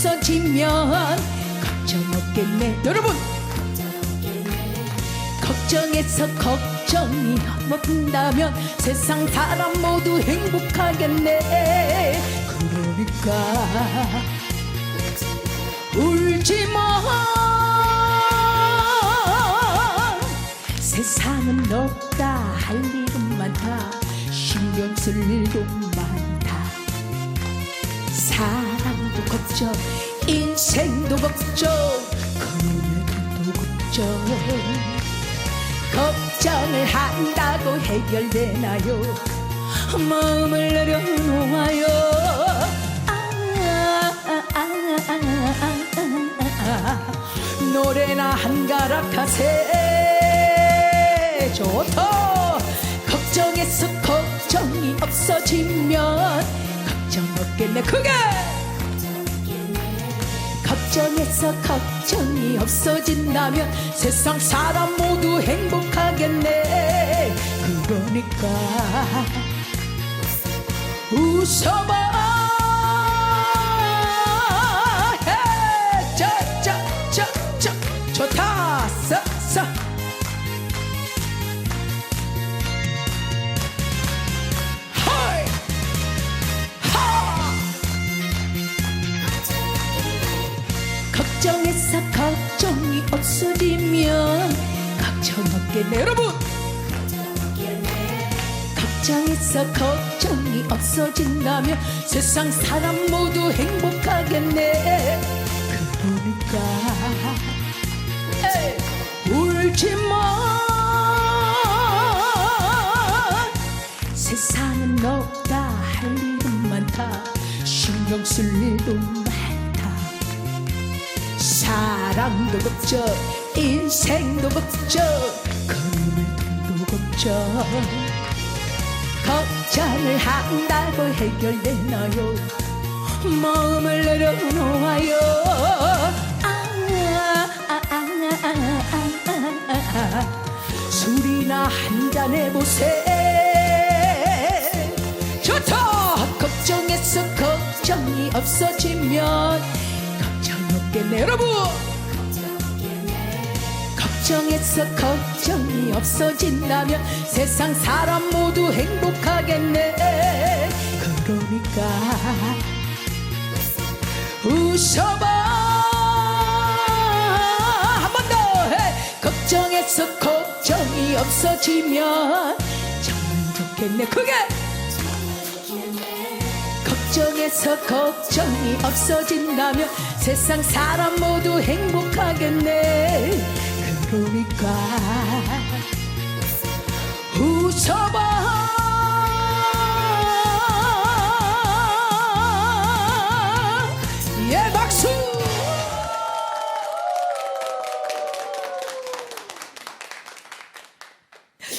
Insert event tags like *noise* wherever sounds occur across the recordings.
없어지면 걱정 없겠네. 여러분! 걱정해서 걱정이 없다면 세상 사람 모두 행복하겠네. 그러니까 울지 마. 세상은 없다 할 일은 많다 신경 쓸 일도 많다 사랑도 걱정 인생도 걱정 돈도 걱정. 걱정을 한다고 해결되나요? 마음을 내려놓아요. 아, 아, 아. 노래나 한 가락 하세. 좋다. 걱정해서 걱정이 없어지면 걱정 없겠네. 그게 걱정해서 걱정이 없어진다면 세상 사람 모두 행복하겠네. 그러니까 웃어봐 걱정해서 걱정이 없어지면 걱정 없겠네 여러분! 걱정해서 걱정이 없어진다면 세상 사람 모두 행복하겠네. 그러니까. 울지 마. 세상은 없다 할 일은 많다. 신경 쓸 일도 사랑도 걱정 인생도 걱정 돈도 걱정 걱정을 한다고 해결되나요? 마음을 내려놓아요. 아, 아, 아, 아, 아, 아, 아. 술이나 한 잔 해보세. 좋다! 걱정해서 걱정이 없어지면 걱정 없겠네. 여러분 걱정해서 걱정이 없어진다면 세상 사람 모두 행복하겠네. 그러니까 웃어봐. 한 번 더 해. 걱정해서 걱정이 없어지면 정말 좋겠네. 그게 걱정해서 걱정이 없어진다면 세상 사람 모두 행복하겠네 그러니까 웃어봐 예 박수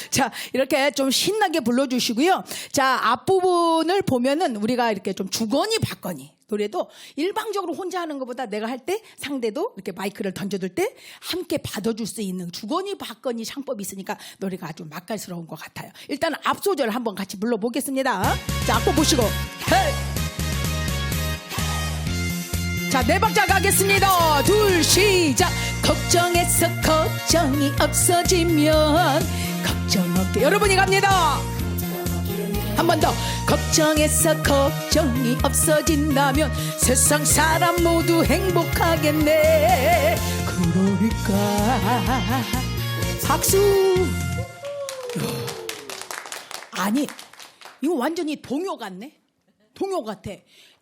자, 이렇게 좀 신나게 불러주시고요. 자, 앞부분을 보면은 우리가 이렇게 좀 주거니 받거니 노래도 일방적으로 혼자 하는 것보다 내가 할 때 상대도 이렇게 마이크를 던져둘 때 함께 받아줄 수 있는 주거니 받거니 창법이 있으니까 노래가 아주 맛깔스러운 것 같아요. 일단 앞소절 한번 같이 불러보겠습니다. 자, 앞부 보시고. 자, 네 박자 가겠습니다. 둘, 시작. 걱정해서 걱정이 없어지면 걱정 없게. 여러분이 갑니다. 한 번 더. 걱정해서 걱정이 없어진다면 세상 사람 모두 행복하겠네. 그러니까. 박수. 아니, 이거 완전히 동요 같네? 동요 같아.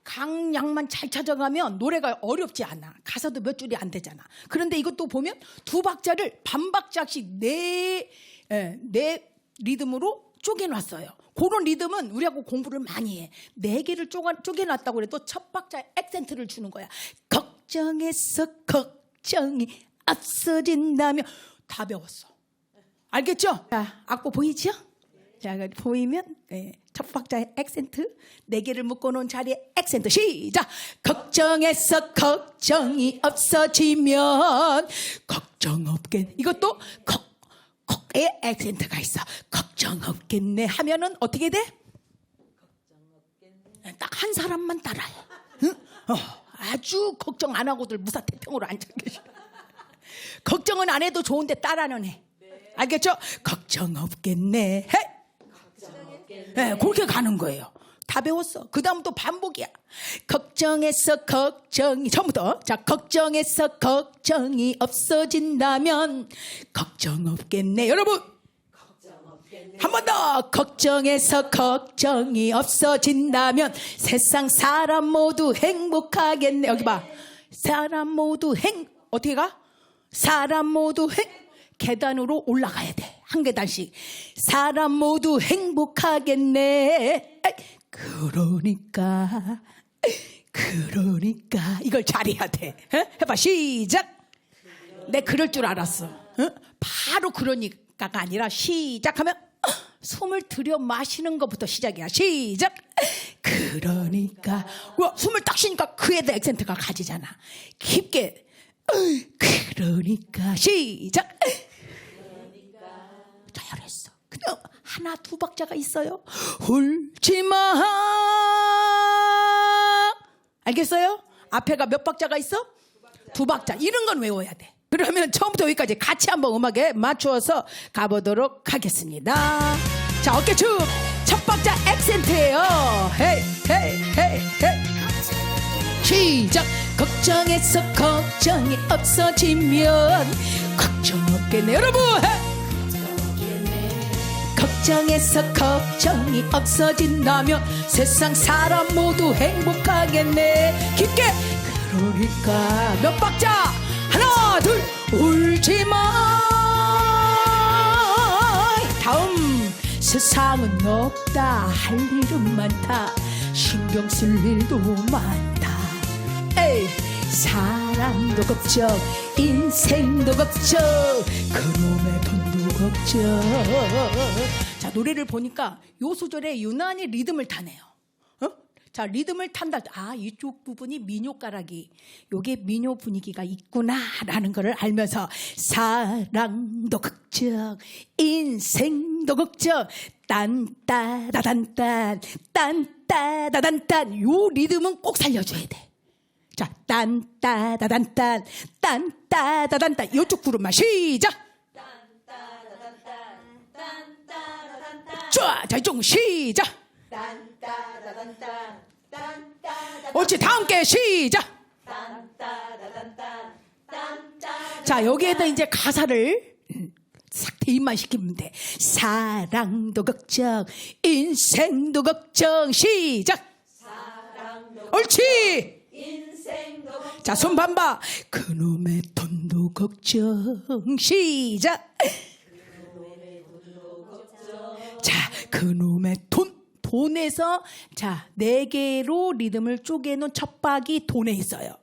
강약만 잘 찾아가면 노래가 어렵지 않아. 가사도 몇 줄이 안 되잖아. 그런데 이것도 보면 두 박자를 반 박자씩 네, 예, 네 리듬으로 쪼개놨어요. 그런 리듬은 우리하고 공부를 많이 해. 네 개를 쪼가, 쪼개놨다고 그래도 첫 박자에 액센트를 주는 거야. 걱정해서 걱정이 앞서진다면 다 배웠어. 알겠죠? 자, 악보 보이죠? 자, 그 보이면 예, 첫 박자에 액센트 네 개를 묶어놓은 자리에 액센트 시작. 걱정해서 걱정이 없어지면 걱정 없겠. 이것도 걱 걱에 액센트가 있어. 걱정 없겠네 하면은 어떻게 돼? 딱 한 사람만 따라해. 응? 어, 아주 걱정 안 하고들 무사 태평으로 앉아 계셔. 걱정은 안 해도 좋은데 따라는 해. 알겠죠? 걱정 없겠네. 해. 네, 그렇게 가는 거예요. 다 배웠어. 그 다음 또 반복이야. 걱정해서 걱정이, 처음부터. 자, 걱정해서 걱정이 없어진다면, 걱정 없겠네. 여러분! 한 번 더! 걱정해서 걱정이 없어진다면, 세상 사람 모두 행복하겠네. 여기 봐. 사람 모두 행, 어떻게 가? 사람 모두 행, 계단으로 올라가야 돼. 한 계단씩. 사람 모두 행복하겠네. 그러니까, 그러니까, 이걸 잘해야 돼. 어? 해봐, 시작! 내 그럴 줄 알았어. 어? 바로 그러니까가 아니라 시작하면 어, 숨을 들여 마시는 것부터 시작이야. 시작. 그러니까 와 숨을 딱 쉬니까 그에 대한 액센트가 가지잖아. 깊게. 어, 그러니까 시작. 잘했어. 그냥 하나 두 박자가 있어요. 울지 마. 알겠어요? 앞에가 몇 박자가 있어? 두 박자. 이런 건 외워야 돼. 그러면 처음부터 여기까지 같이 한번 음악에 맞추어서 가보도록 하겠습니다. 자, 어깨춤. 첫 박자 액센트예요. 헤이, 헤이, 헤이, 헤이. 시작. 걱정해서 걱정이 없어지면 걱정 없겠네. 여러분! 헤이. 걱정해서 걱정이 없어진다면 세상 사람 모두 행복하겠네. 깊게 그러니까? 몇 박자? 하나 둘 울지 마. 다음 세상은 없다. 할 일은 많다. 신경 쓸 일도 많다. 에이 사랑도 걱정 인생도 걱정 그놈의 돈도 걱정 자 노래를 보니까 요 소절에 유난히 리듬을 타네요 어? 자 리듬을 탄다 아 이쪽 부분이 민요가락이 요게 민요 분위기가 있구나라는 거를 알면서 사랑도 걱정 인생도 걱정 딴따다단딴 딴따다단딴 요 리듬은 꼭 살려줘야 돼 자, 딴따다단딴, 딴따다단딴. 이쪽 부름만 시작. 좋아, 자 이쪽 시작. 옳지, 다 함께 시작. 자, 여기에다 이제 가사를 싹 대입만 시키면 돼. 사랑도 걱정, 인생도 걱정, 시작. 옳지. 자, 손 반바. 그놈의 돈도 걱정. 시작. 그놈의 돈. 돈에서 자, 네 개로 리듬을 쪼개놓은 첫 박이 돈에 있어요.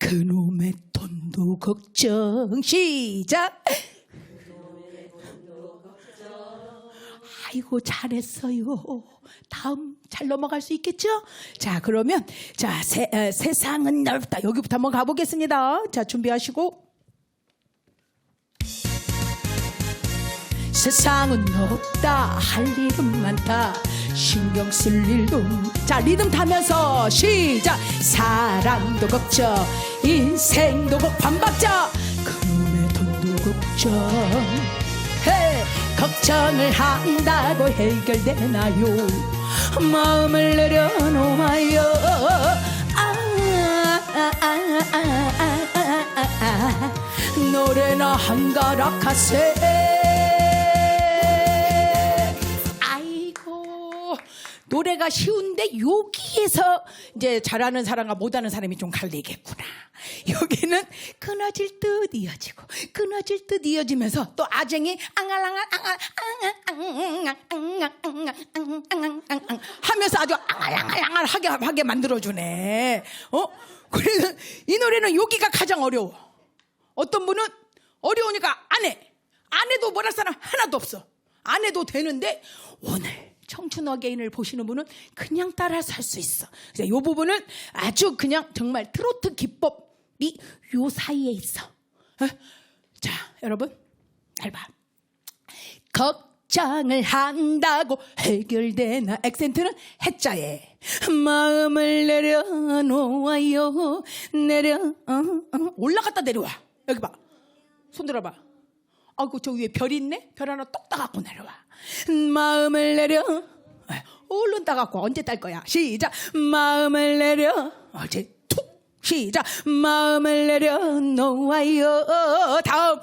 그놈의 돈도 걱정. 시작. 아이고 잘했어요. 다음 잘 넘어갈 수 있겠죠? 자 그러면 자 세, 에, 세상은 넓다 여기부터 한번 가보겠습니다. 자 준비하시고 세상은 넓다 할 일은 많다. 신경 쓸 일도 자 리듬 타면서 시작. 사랑도 걱정 인생도 걱 반박자. 그놈의 돈도 걱정 헤 걱정을 한다고 해결되나요? 마음을 내려놓아요. 아, 아, 아, 아, 아, 아, 아, 아. 노래나 한가락 하세 노래가 쉬운데 여기에서 이제 잘하는 사람과 못하는 사람이 좀 갈리겠구나. 여기는 끊어질 듯 이어지고 끊어질 듯 이어지면서 또 아쟁이 앙알앙알 앙알 앙알 앙알 앙알 앙알 앙알앙알앙 하면서 아주 앙알앙알앙알 하게 하게 만들어 주네. 어? 그래서 이 노래는 여기가 가장 어려워. 어떤 분은 어려우니까 안 해. 안 해도 뭐랄 사람 하나도 없어. 안 해도 되는데 오늘 청춘 어게인을 보시는 분은 그냥 따라서 할수 있어. 이 부분은 아주 그냥 정말 트로트 기법이 요 사이에 있어. 어? 자, 여러분 잘 봐. 걱정을 한다고 해결되나 액센트는 해자에 마음을 내려놓아요 내려 어, 어. 올라갔다 내려와 여기 봐 손 들어봐 아이고 저 위에 별 있네? 별 하나 똑 따갖고 내려와. 마음을 내려. 아, 얼른 따갖고 언제 딸 거야? 시작. 마음을 내려. 어제 툭. 시작. 마음을 내려 놓아요. 다음.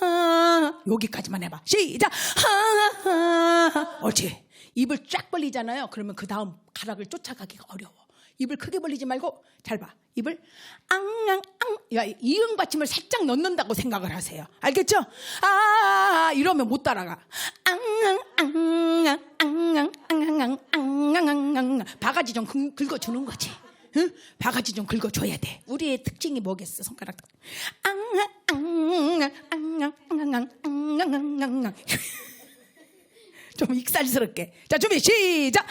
하하 여기까지만 해봐. 시작. 하하 옳지 입을 쫙 벌리잖아요. 그러면 그 다음 가락을 쫓아가기가 어려워 입을 크게 벌리지 말고 잘 봐. 입을 앙앙앙 야, 이응 받침을 살짝 넣는다고 생각을 하세요. 알겠죠? 아 이러면 못 따라가. 앙앙앙앙 앙앙앙앙 앙앙앙앙 바가지 좀 긁- 긁어주는 거지. 응? 바가지 좀 긁어줘야 돼. 우리의 특징이 뭐겠어? 손가락. 앙 앙 앙 앙 앙 앙 앙 앙 앙 앙앙앙 좀 익살스럽게. 자, 준비, 시작!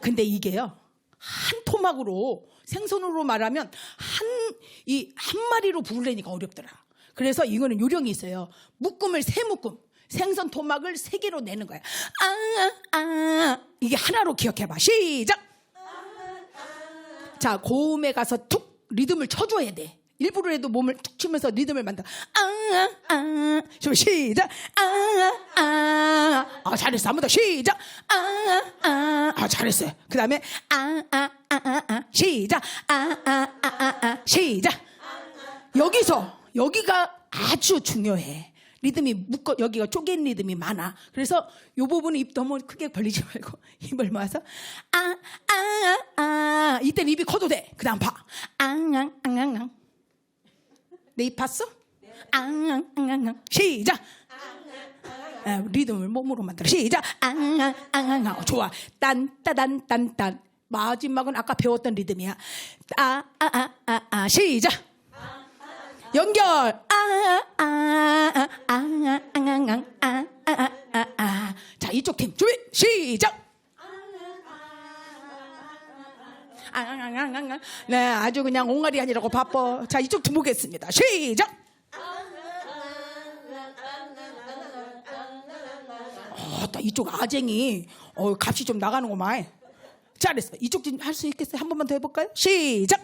근데 이게요, 한 토막으로, 생선으로 말하면 한, 이, 한 마리로 부르려니까 어렵더라. 그래서 이거는 요령이 있어요. 묶음을 세 묶음. 생선 토막을 세 개로 내는 거야. 아, 아, 이게 하나로 기억해봐. 시작! 자, 고음에 가서 툭 리듬을 쳐줘야 돼. 일부러 해도 몸을 툭 치면서 리듬을 만들어. 아, 아, 좀 시작. 아, 아, 아, 잘했어. 한 번 더 시작. 아, 아, 아, 잘했어요. 그 다음에 아, 아, 아, 아, 아, 시작. 아, 아, 아, 아, 아, 시작. 여기서 여기가 아주 중요해. 리듬이 묶어 여기가 쪼갠 리듬이 많아. 그래서 요 부분은 입 너무 크게 벌리지 말고 입을 모아서 아 아아 아, 이때는 입이 커도 돼. 그다음 봐. 앙앙앙앙. 내 입 봤어? 앙앙앙앙. 시작. 아, 리듬을 몸으로 만들어. 시작. 앙앙앙앙. 좋아. 딴따단딴딴. 마지막은 아까 배웠던 리듬이야. 아아아아 아, 아, 시작. 연결. 아, 아아아아아아아아아. 자, 이쪽 팀 준비 시작. 앙앙앙앙. 네, 아주 그냥 옹알이 아니라고 바빠. 자, 이쪽 팀 보겠습니다. 시작. 어, 또 이쪽 아쟁이 어, 값이 좀 나가는구만. 잘했어. 이쪽 팀할수 있겠어요? 한 번만 더 해볼까요? 시작.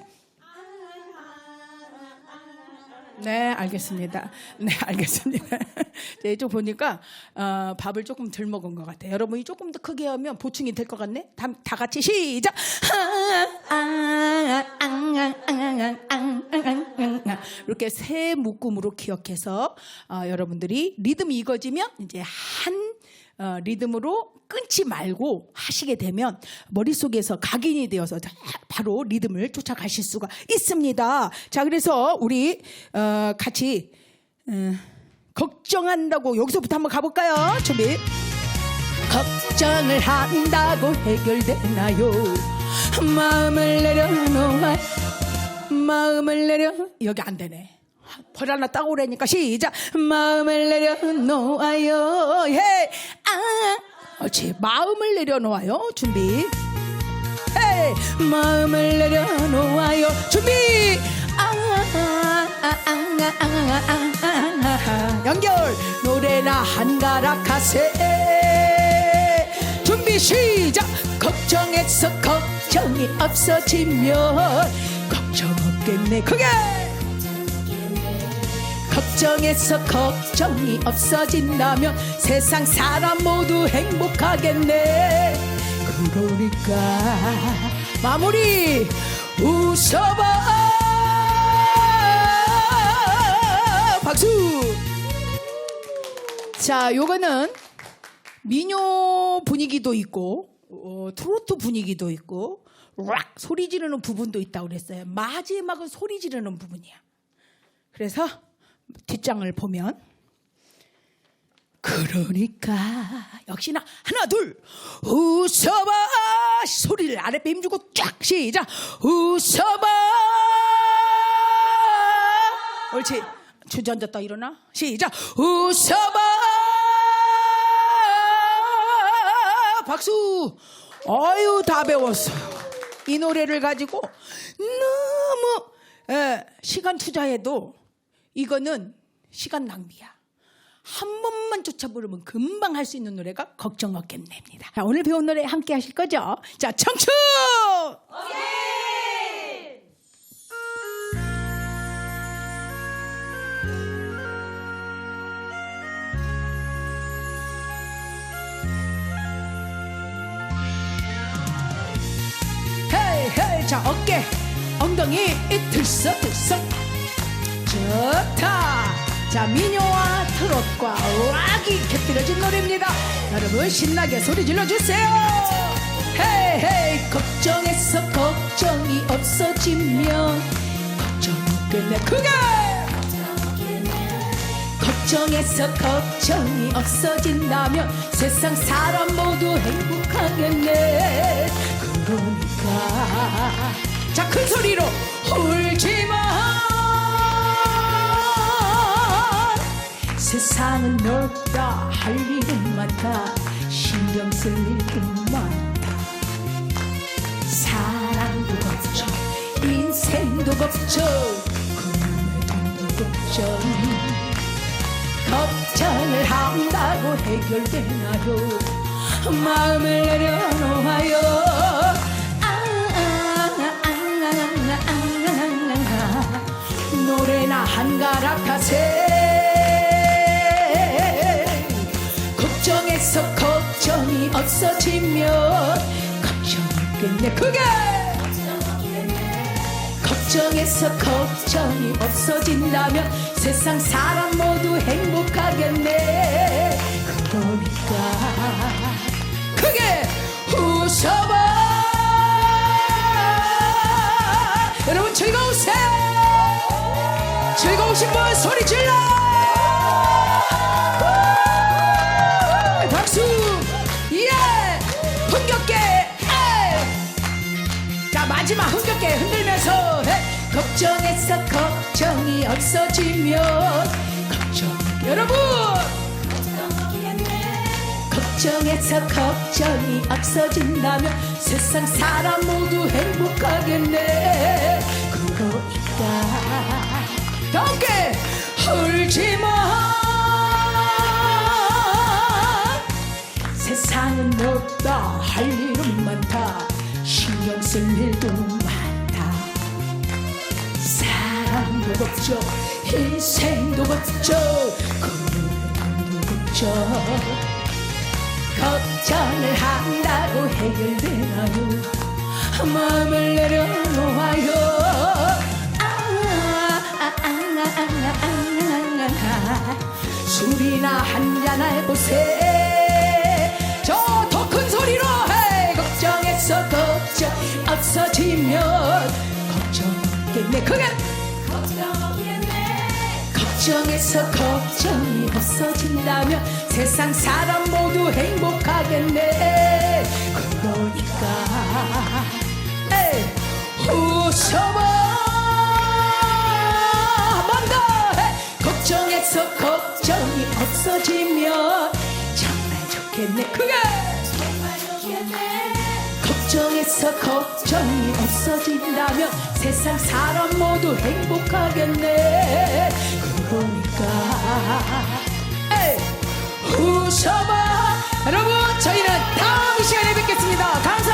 네, 알겠습니다. 네, 알겠습니다. *laughs* 자, 이쪽 보니까 어, 밥을 조금 덜 먹은 것 같아요. 여러분이 조금 더 크게 하면 보충이 될 것 같네. 다, 다 같이 시작. 이렇게 세 묶음으로 기억해서 어, 여러분들이 리듬이 익어지면 이제 한 어, 리듬으로 끊지 말고 하시게 되면 머릿속에서 각인이 되어서 자, 바로 리듬을 쫓아가실 수가 있습니다. 자, 그래서 우리 어, 같이 어, 걱정한다고 여기서부터 한번 가볼까요? 준비. 걱정을 한다고 해결되나요? 마음을 내려놓아 마음을 내려 여기 안 되네. 벌 하나 따고 오라니까 시작 마음을 내려놓아요 예. 아 옳지 마음을 내려놓아요 준비 헤이 마음을 내려놓아요 준비 아, 연결 노래나 한가락 하세 준비 시작 걱정해서 걱정이 없어지면 걱정 없겠네 크게 걱정해서 걱정이 없어진다면 세상 사람 모두 행복하겠네. 그러니까 마무리! 웃어봐! 박수! 자 요거는 민요 분위기도 있고 어, 트로트 분위기도 있고 락 소리 지르는 부분도 있다고 그랬어요. 마지막은 소리 지르는 부분이야. 그래서 뒷장을 보면 그러니까 역시나 하나 둘 웃어봐. 소리를 아랫배 힘주고 쫙 시작. 웃어봐. 옳지. 주저앉았다 일어나. 시작. 웃어봐. 박수. 아유 다 배웠어요. 이 노래를 가지고 너무 시간 투자해도 이거는 시간 낭비야. 한 번만 쫓아 부르면 금방 할 수 있는 노래가 걱정 없겠네입니다. 자, 오늘 배운 노래 함께 하실 거죠? 자, 청춘! 헤이 헤이 자 어깨 엉덩이 들썩들썩 좋다 자 민요와 트롯과 락이 곁들여진 노래입니다. 여러분 신나게 소리 질러주세요. 헤이 헤이 걱정해서 걱정이 없어지면 걱정이 끝내 크게! 걱정해서 걱정이 없어진다면 세상 사람 모두 행복하겠네. 그러니까. 자 큰 소리로 울지마 세상은 넓다 할 일은 많다 신경 쓸 일은 많다. 사랑도 걱정 인생도 걱정 그놈의 돈도 걱정 걱정을 한다고 해결되나요? 마음을 내려놓아요. 아, 아, 아, 아, 아, 아. 노래나 한가락 하세 걱정해서 걱정이 없어지면 걱정이겠네 그게 걱정해서 걱정이 없어진다면 세상 사람 모두 행복하겠네. 그러니까 크게 웃어봐. 여러분 즐거우세요. 즐거우신 분 소리 질러 걱정해서 걱정이 없어지면. 걱정. 여러분! 걱정해서 걱정이 없어진다면 세상 사람 모두 행복하겠네. 그러니까 다 함께 울지마. 세상은 넓다. 할 일은 많다. 신경 쓸 일도 사랑도 걱정 인생도 걱정 그놈도 걱정 걱정을 한다고 해결되나요? 마음을 내려놓아요. 술이나 한잔 해보세 저 더 큰 소리로 해 걱정해서 걱정. 없어지면 걱정겠네. 그게 걱정해서 걱정이 없어진다면 세상 사람 모두 행복하겠네. 그러니까. 에이, 웃어봐. 한번더 걱정해서 걱정이 없어지면 정말 좋겠네. 그게 걱정해서 걱정이 없어진다면 세상 사람 모두 행복하겠네 그러니까. 에이, 웃어봐. 여러분 저희는 다음 이 시간에 뵙겠습니다. 감사합니다